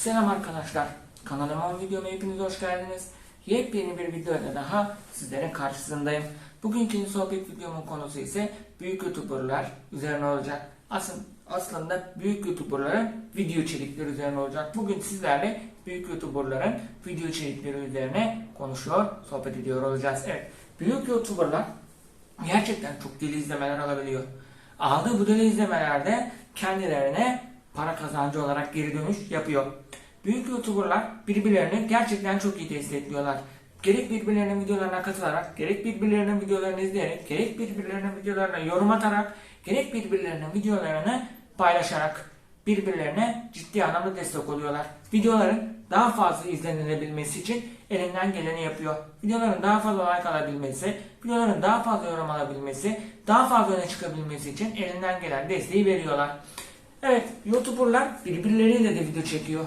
Selam arkadaşlar. Kanalıma videoma hepiniz hoş geldiniz. Yepyeni bir videoyla daha sizlerin karşısındayım. Bugünkü sohbet videomun konusu ise büyük youtuberlar üzerine olacak. Aslında, aslında büyük youtuberların video içerikleri üzerine olacak. Bugün sizlerle büyük youtuberların video içerikleri üzerine konuşuyor, sohbet ediyor olacağız. Evet, büyük youtuberlar gerçekten çok deli izlemeler alabiliyor. Aldığı bu deli izlemelerde kendilerine para kazancı olarak geri dönüş yapıyor. Büyük YouTuber'lar birbirlerini gerçekten çok iyi destekliyorlar. Gerek birbirlerinin videolarına katılarak, gerek birbirlerinin videolarını izleyerek, gerek birbirlerinin videolarına yorum atarak, gerek birbirlerinin videolarını paylaşarak birbirlerine ciddi anlamda destek oluyorlar. Videoların daha fazla izlenilebilmesi için elinden geleni yapıyor. Videoların daha fazla like alabilmesi, videoların daha fazla yorum alabilmesi, daha fazla öne çıkabilmesi için elinden gelen desteği veriyorlar. Evet, YouTuber'lar birbirleriyle de video çekiyor.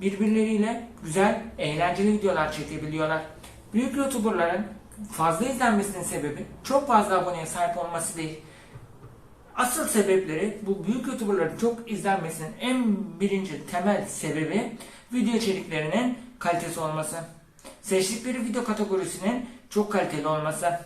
Birbirleriyle güzel, eğlenceli videolar çekebiliyorlar. Büyük YouTuber'ların fazla izlenmesinin sebebi çok fazla aboneye sahip olması değil. Asıl sebepleri bu büyük YouTuber'ların çok izlenmesinin en birinci temel sebebi video içeriklerinin kalitesi olması. Seçtikleri video kategorisinin çok kaliteli olması.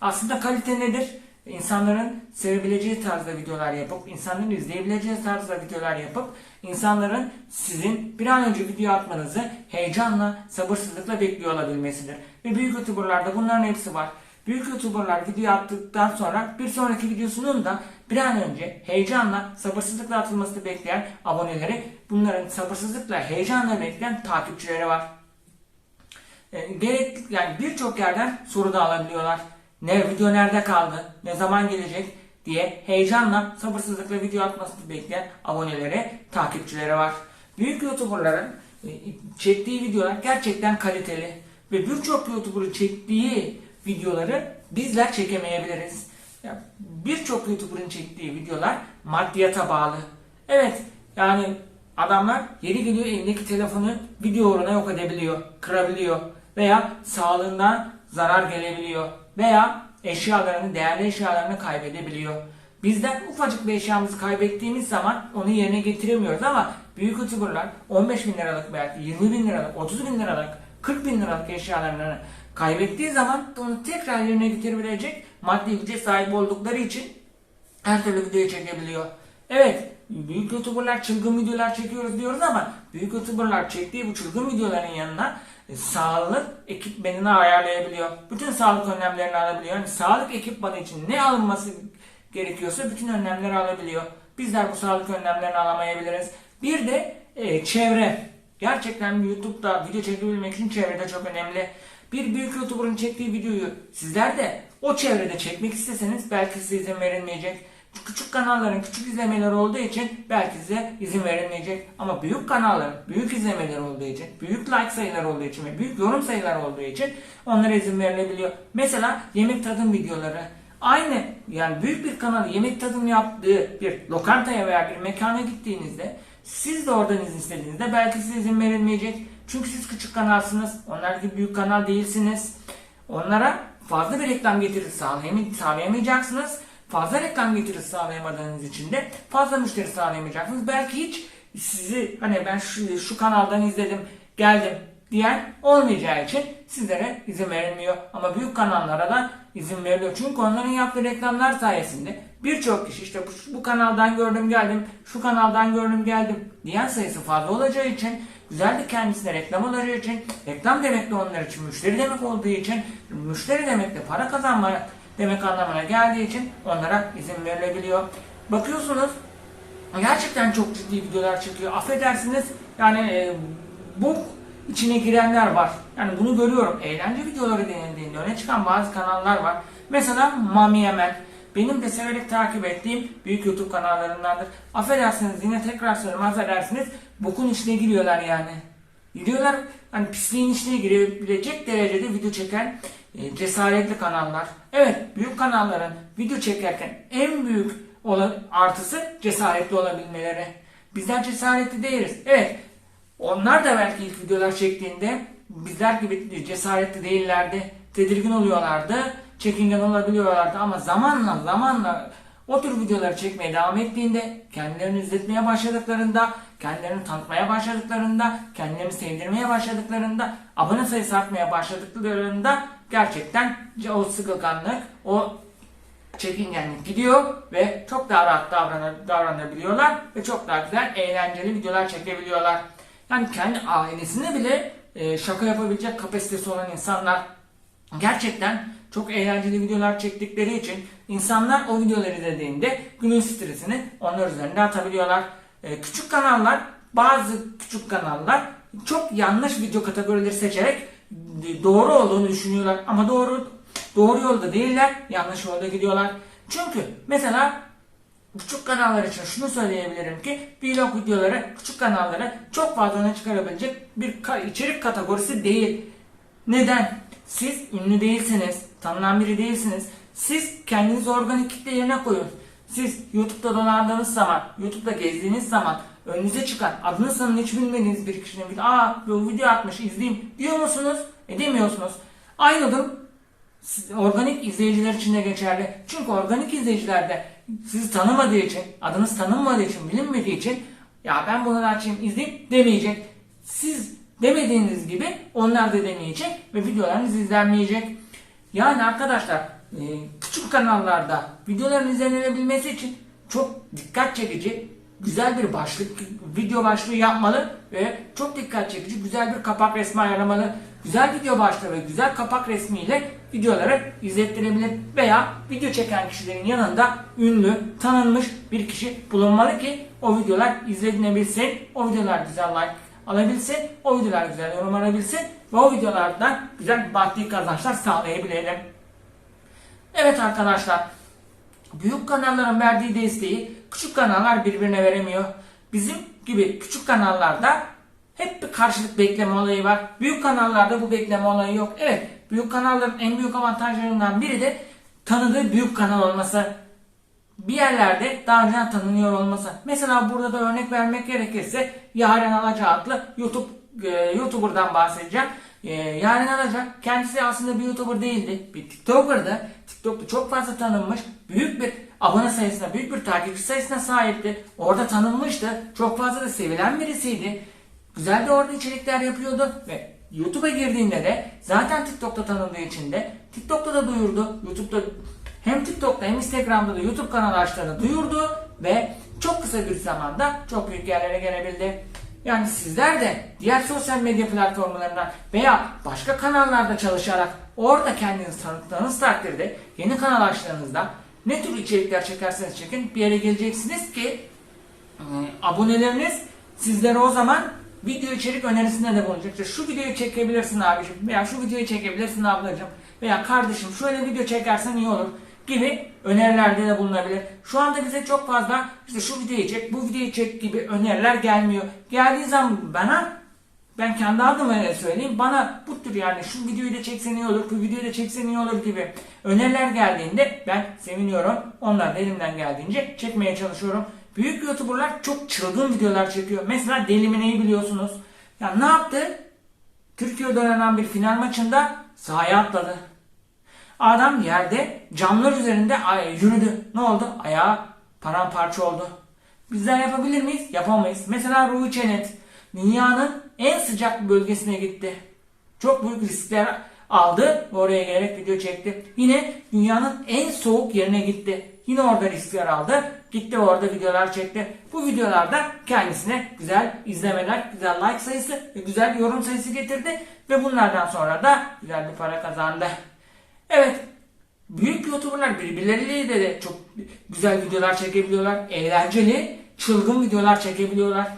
Aslında kalite nedir? İnsanların sevebileceği tarzda videolar yapıp, insanların izleyebileceği tarzda videolar yapıp, insanların sizin bir an önce video atmanızı heyecanla, sabırsızlıkla bekliyor olabilmesidir. Ve büyük YouTuber'larda bunların hepsi var. Büyük YouTuber'lar video attıktan sonra bir sonraki videosunun da bir an önce heyecanla, sabırsızlıkla atılmasını bekleyen aboneleri, bunların sabırsızlıkla, heyecanla bekleyen takipçileri var. E, gerek yani birçok yerden soru da alabiliyorlar. Ne video nerede kaldı? Ne zaman gelecek? diye heyecanla, sabırsızlıkla video atmasını bekleyen abonelere, takipçilere var. Büyük YouTuber'ların e, çektiği videolar gerçekten kaliteli ve birçok YouTuber'ın çektiği videoları bizler çekemeyebiliriz. Birçok YouTuber'ın çektiği videolar maddiyata bağlı. Evet, yani adamlar yeri geliyor elindeki telefonu video uğruna yok edebiliyor, kırabiliyor veya sağlığından zarar gelebiliyor veya eşyalarını, değerli eşyalarını kaybedebiliyor. Bizden ufacık bir eşyamızı kaybettiğimiz zaman onu yerine getiremiyoruz ama büyük youtuberlar 15 bin liralık belki 20 bin liralık, 30 bin liralık, 40 bin liralık eşyalarını kaybettiği zaman onu tekrar yerine getirebilecek maddi güce sahip oldukları için her türlü videoyu çekebiliyor. Evet, büyük youtuberlar çılgın videolar çekiyoruz diyoruz ama büyük youtuberlar çektiği bu çılgın videoların yanına e, sağlık ekipmanını ayarlayabiliyor. Bütün sağlık önlemlerini alabiliyor. Yani sağlık ekipmanı için ne alınması gerekiyorsa bütün önlemleri alabiliyor. Bizler bu sağlık önlemlerini alamayabiliriz. Bir de e, çevre. Gerçekten YouTube'da video çekebilmek için çevrede çok önemli. Bir büyük YouTuber'ın çektiği videoyu sizler de o çevrede çekmek isteseniz belki size izin verilmeyecek. Küçük kanalların küçük izlemeleri olduğu için belki size izin verilmeyecek. Ama büyük kanalların büyük izlemeleri olduğu için, büyük like sayıları olduğu için ve büyük yorum sayıları olduğu için onlara izin verilebiliyor. Mesela yemek tadım videoları. Aynı yani büyük bir kanal yemek tadım yaptığı bir lokantaya veya bir mekana gittiğinizde siz de oradan izin istediğinizde belki size izin verilmeyecek. Çünkü siz küçük kanalsınız. Onlar gibi büyük kanal değilsiniz. Onlara fazla bir reklam getirisi sağlayamay- sağlayamayacaksınız. Fazla reklam getirisi sağlayamadığınız için de fazla müşteri sağlayamayacaksınız. Belki hiç sizi hani ben şu, şu kanaldan izledim geldim diyen olmayacağı için sizlere izin verilmiyor. Ama büyük kanallara da izin veriliyor. Çünkü onların yaptığı reklamlar sayesinde birçok kişi işte bu, bu kanaldan gördüm geldim, şu kanaldan gördüm geldim diyen sayısı fazla olacağı için güzel de kendisine reklam olacağı için reklam demek de onlar için müşteri demek olduğu için müşteri demek de para kazanma demek anlamına geldiği için onlara izin verilebiliyor. Bakıyorsunuz gerçekten çok ciddi videolar çekiyor. Affedersiniz yani e, bu içine girenler var. Yani bunu görüyorum. Eğlence videoları denildiğinde öne çıkan bazı kanallar var. Mesela Mami Yemen. Benim de severek takip ettiğim büyük YouTube kanallarındandır. Affedersiniz yine tekrar söylüyorum affedersiniz. Bokun içine giriyorlar yani. Gidiyorlar hani pisliğin içine girebilecek derecede video çeken cesaretli kanallar. Evet büyük kanalların video çekerken en büyük olan artısı cesaretli olabilmeleri. Bizler cesaretli değiliz. Evet onlar da belki ilk videolar çektiğinde bizler gibi cesaretli değillerdi. Tedirgin oluyorlardı. Çekingen olabiliyorlardı ama zamanla zamanla O tür videoları çekmeye devam ettiğinde, kendilerini izletmeye başladıklarında, kendilerini tanıtmaya başladıklarında, kendilerini sevdirmeye başladıklarında, abone sayısı artmaya başladıklarında gerçekten o sıkılganlık, o çekingenlik gidiyor ve çok daha rahat davranır, davranabiliyorlar ve çok daha güzel, eğlenceli videolar çekebiliyorlar. Yani kendi ailesine bile e, şaka yapabilecek kapasitesi olan insanlar gerçekten çok eğlenceli videolar çektikleri için insanlar o videoları izlediğinde günün stresini onlar üzerinde atabiliyorlar. E, küçük kanallar, bazı küçük kanallar çok yanlış video kategorileri seçerek doğru olduğunu düşünüyorlar ama doğru doğru yolda değiller, yanlış yolda gidiyorlar. Çünkü mesela küçük kanallar için şunu söyleyebilirim ki vlog videoları küçük kanallara çok fazla öne çıkarabilecek bir içerik kategorisi değil. Neden? Siz ünlü değilsiniz, tanınan biri değilsiniz. Siz kendinizi organik kitle yerine koyun. Siz YouTube'da dolandığınız zaman, YouTube'da gezdiğiniz zaman önünüze çıkan adını sanın hiç bilmediğiniz bir kişinin aa bu video atmış izleyeyim diyor musunuz? Edemiyorsunuz. Aynı durum organik izleyiciler için de geçerli. Çünkü organik izleyicilerde sizi tanımadığı için, adınız tanınmadığı için, bilinmediği için ya ben bunu açayım izleyeyim demeyecek. Siz demediğiniz gibi onlar da demeyecek ve videolarınız izlenmeyecek. Yani arkadaşlar e, küçük kanallarda videoların izlenebilmesi için çok dikkat çekici, güzel bir başlık, video başlığı yapmalı ve çok dikkat çekici, güzel bir kapak resmi ayarlamalı. Güzel video başlığı ve güzel kapak resmiyle videoları izlettirebilir veya video çeken kişilerin yanında ünlü, tanınmış bir kişi bulunmalı ki o videolar izlenilebilsin, o videolar güzel like alabilsin, o videolar güzel yorum alabilsin ve o videolardan güzel maddi kazançlar sağlayabilelim. Evet arkadaşlar, büyük kanalların verdiği desteği küçük kanallar birbirine veremiyor. Bizim gibi küçük kanallarda hep bir karşılık bekleme olayı var. Büyük kanallarda bu bekleme olayı yok. Evet, büyük kanalların en büyük avantajlarından biri de tanıdığı büyük kanal olması. Bir yerlerde daha önceden tanınıyor olması. Mesela burada da örnek vermek gerekirse Yaren Alaca adlı YouTube e, YouTuber'dan bahsedeceğim. E, Yaren Alaca kendisi aslında bir YouTuber değildi. Bir TikToker'dı. TikTok'ta çok fazla tanınmış. Büyük bir abone sayısına, büyük bir takipçi sayısına sahipti. Orada tanınmıştı. Çok fazla da sevilen birisiydi. Güzel de orada içerikler yapıyordu ve YouTube'a girdiğinde de zaten TikTok'ta tanındığı için de TikTok'ta da duyurdu. YouTube'da hem TikTok'ta hem Instagram'da da YouTube kanalı açtığını duyurdu ve çok kısa bir zamanda çok büyük yerlere gelebildi. Yani sizler de diğer sosyal medya platformlarından veya başka kanallarda çalışarak orada kendinizi tanıttığınız takdirde yeni kanal açtığınızda ne tür içerikler çekerseniz çekin bir yere geleceksiniz ki e, aboneleriniz sizlere o zaman video içerik önerisinde de bulunacak. İşte şu videoyu çekebilirsin abicim veya şu videoyu çekebilirsin ablacığım veya kardeşim şöyle video çekersen iyi olur gibi önerilerde de bulunabilir. Şu anda bize çok fazla işte şu videoyu çek, bu videoyu çek gibi öneriler gelmiyor. Geldiği zaman bana ben kendi adıma söyleyeyim bana bu tür yani şu videoyu da çeksen iyi olur, bu videoyu da çeksen iyi olur gibi öneriler geldiğinde ben seviniyorum. Onlar elimden geldiğince çekmeye çalışıyorum. Büyük YouTuber'lar çok çılgın videolar çekiyor. Mesela Delimine'yi biliyorsunuz. Ya ne yaptı? Türkiye'de oynanan bir final maçında sahaya atladı. Adam yerde camlar üzerinde yürüdü. Ne oldu? Ayağı paramparça oldu. Bizler yapabilir miyiz? Yapamayız. Mesela Ruhi Çenet dünyanın en sıcak bölgesine gitti. Çok büyük riskler aldı oraya gelerek video çekti. Yine dünyanın en soğuk yerine gitti. Yine orada riskler aldı. Gitti orada videolar çekti. Bu videolarda kendisine güzel izlemeler, güzel like sayısı ve güzel yorum sayısı getirdi. Ve bunlardan sonra da güzel bir para kazandı. Evet. Büyük YouTuber'lar birbirleriyle de, çok güzel videolar çekebiliyorlar. Eğlenceli, çılgın videolar çekebiliyorlar.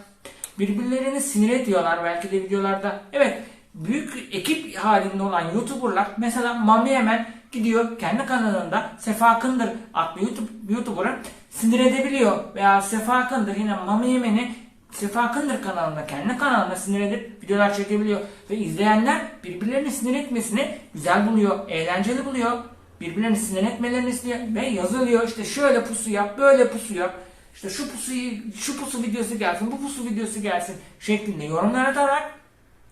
Birbirlerini sinir ediyorlar belki de videolarda. Evet. Büyük ekip halinde olan YouTuber'lar mesela Mami Hemen gidiyor kendi kanalında Sefa Kındır adlı YouTube, YouTuber'ı sinir edebiliyor. Veya Sefa Kındır yine Mami Yemen'i Sefa Kındır kanalında kendi kanalında sinir edip videolar çekebiliyor. Ve izleyenler birbirlerini sinir etmesini güzel buluyor, eğlenceli buluyor. Birbirlerini sinir etmelerini istiyor ve yazılıyor işte şöyle pusu yap, böyle pusu yap. İşte şu pusuyu, şu pusu videosu gelsin, bu pusu videosu gelsin şeklinde yorumlar atarak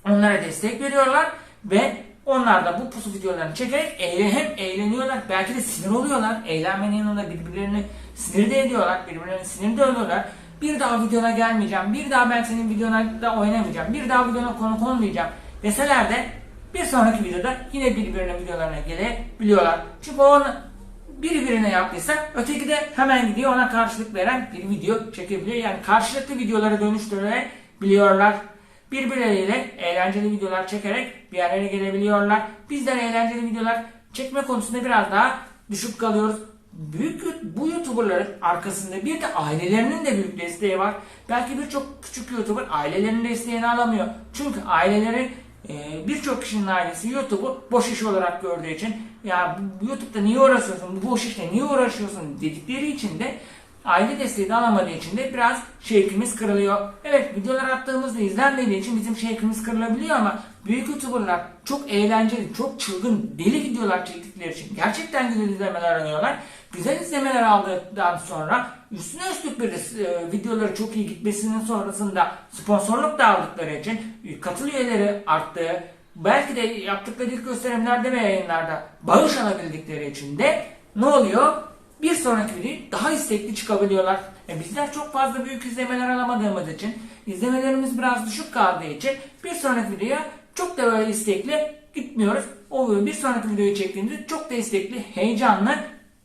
onlara destek veriyorlar ve Onlar da bu pusu videolarını çekerek eğlen, hem eğleniyorlar belki de sinir oluyorlar. Eğlenmenin yanında birbirlerini sinir de ediyorlar. Birbirlerini sinir de ediyorlar. Bir daha videona gelmeyeceğim. Bir daha ben senin videona da oynamayacağım. Bir daha videona konuk olmayacağım deseler de bir sonraki videoda yine birbirine videolarına gelebiliyorlar. Çünkü o biri birine yaptıysa öteki de hemen gidiyor ona karşılık veren bir video çekebiliyor. Yani karşılıklı videoları dönüştürebiliyorlar. Birbirleriyle eğlenceli videolar çekerek bir yerlere gelebiliyorlar. Bizler eğlenceli videolar çekme konusunda biraz daha düşük kalıyoruz. Büyük bu YouTuber'ların arkasında bir de ailelerinin de büyük desteği var. Belki birçok küçük YouTuber ailelerinin desteğini alamıyor. Çünkü aileleri e, birçok kişinin ailesi YouTube'u boş iş olarak gördüğü için ya YouTube'da niye uğraşıyorsun, bu boş işle niye uğraşıyorsun dedikleri için de aile desteği de alamadığı için de biraz şevkimiz kırılıyor. Evet videolar attığımızda izlenmediği için bizim şevkimiz kırılabiliyor ama büyük YouTuber'lar çok eğlenceli, çok çılgın, deli videolar çektikleri için gerçekten güzel izlemeler alıyorlar. Güzel izlemeler aldıktan sonra üstüne üstlük bir e, videoları çok iyi gitmesinin sonrasında sponsorluk da aldıkları için katıl üyeleri arttı. Belki de yaptıkları ilk gösterimlerde ve yayınlarda bağış alabildikleri için de ne oluyor? Bir sonraki video daha istekli çıkabiliyorlar. E bizler çok fazla büyük izlemeler alamadığımız için, izlemelerimiz biraz düşük kaldığı için bir sonraki videoya çok da böyle istekli gitmiyoruz. O bir sonraki videoyu çektiğimizde çok da istekli, heyecanlı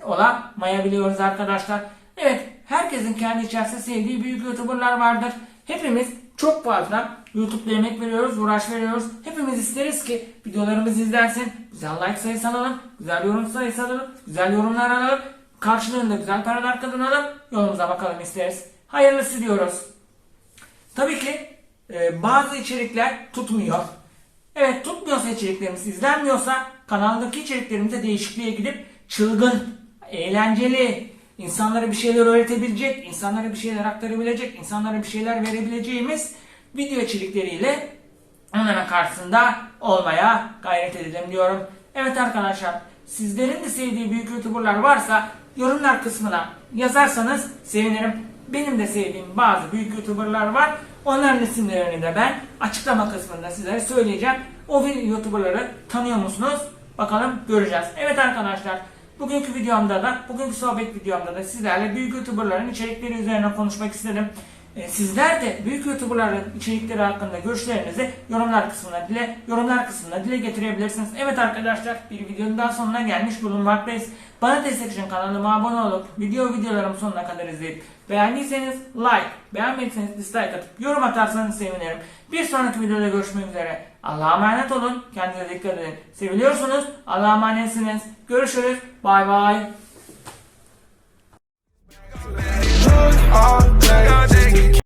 olamayabiliyoruz arkadaşlar. Evet, herkesin kendi içerisinde sevdiği büyük YouTuber'lar vardır. Hepimiz çok fazla YouTube'da emek veriyoruz, uğraş veriyoruz. Hepimiz isteriz ki videolarımız izlensin, güzel like sayısı alalım, güzel yorum sayısı alalım, güzel yorumlar alalım. Karşılığında güzel paralar kazanalım. Yolumuza bakalım isteriz. Hayırlısı diyoruz. Tabii ki e, bazı içerikler tutmuyor. Evet tutmuyorsa içeriklerimiz izlenmiyorsa kanaldaki içeriklerimize değişikliğe gidip çılgın, eğlenceli, insanlara bir şeyler öğretebilecek, insanlara bir şeyler aktarabilecek, insanlara bir şeyler verebileceğimiz video içerikleriyle onların karşısında olmaya gayret edelim diyorum. Evet arkadaşlar sizlerin de sevdiği büyük youtuberlar varsa yorumlar kısmına yazarsanız sevinirim. Benim de sevdiğim bazı büyük youtuberlar var. Onların isimlerini de ben açıklama kısmında sizlere söyleyeceğim. O youtuberları tanıyor musunuz? Bakalım göreceğiz. Evet arkadaşlar bugünkü videomda da bugünkü sohbet videomda da sizlerle büyük youtuberların içerikleri üzerine konuşmak istedim. Ee, Sizler de büyük YouTuber'ların içerikleri hakkında görüşlerinizi yorumlar kısmına dile yorumlar kısmına dile getirebilirsiniz. Evet arkadaşlar bir videonun daha sonuna gelmiş bulunmaktayız. Bana destek için kanalıma abone olup video videolarımı sonuna kadar izleyip beğendiyseniz like, beğenmediyseniz dislike atıp yorum atarsanız sevinirim. Bir sonraki videoda görüşmek üzere. Allah'a emanet olun. Kendinize dikkat edin. Seviliyorsunuz. Allah'a emanetsiniz. Görüşürüz. Bay bay. All day.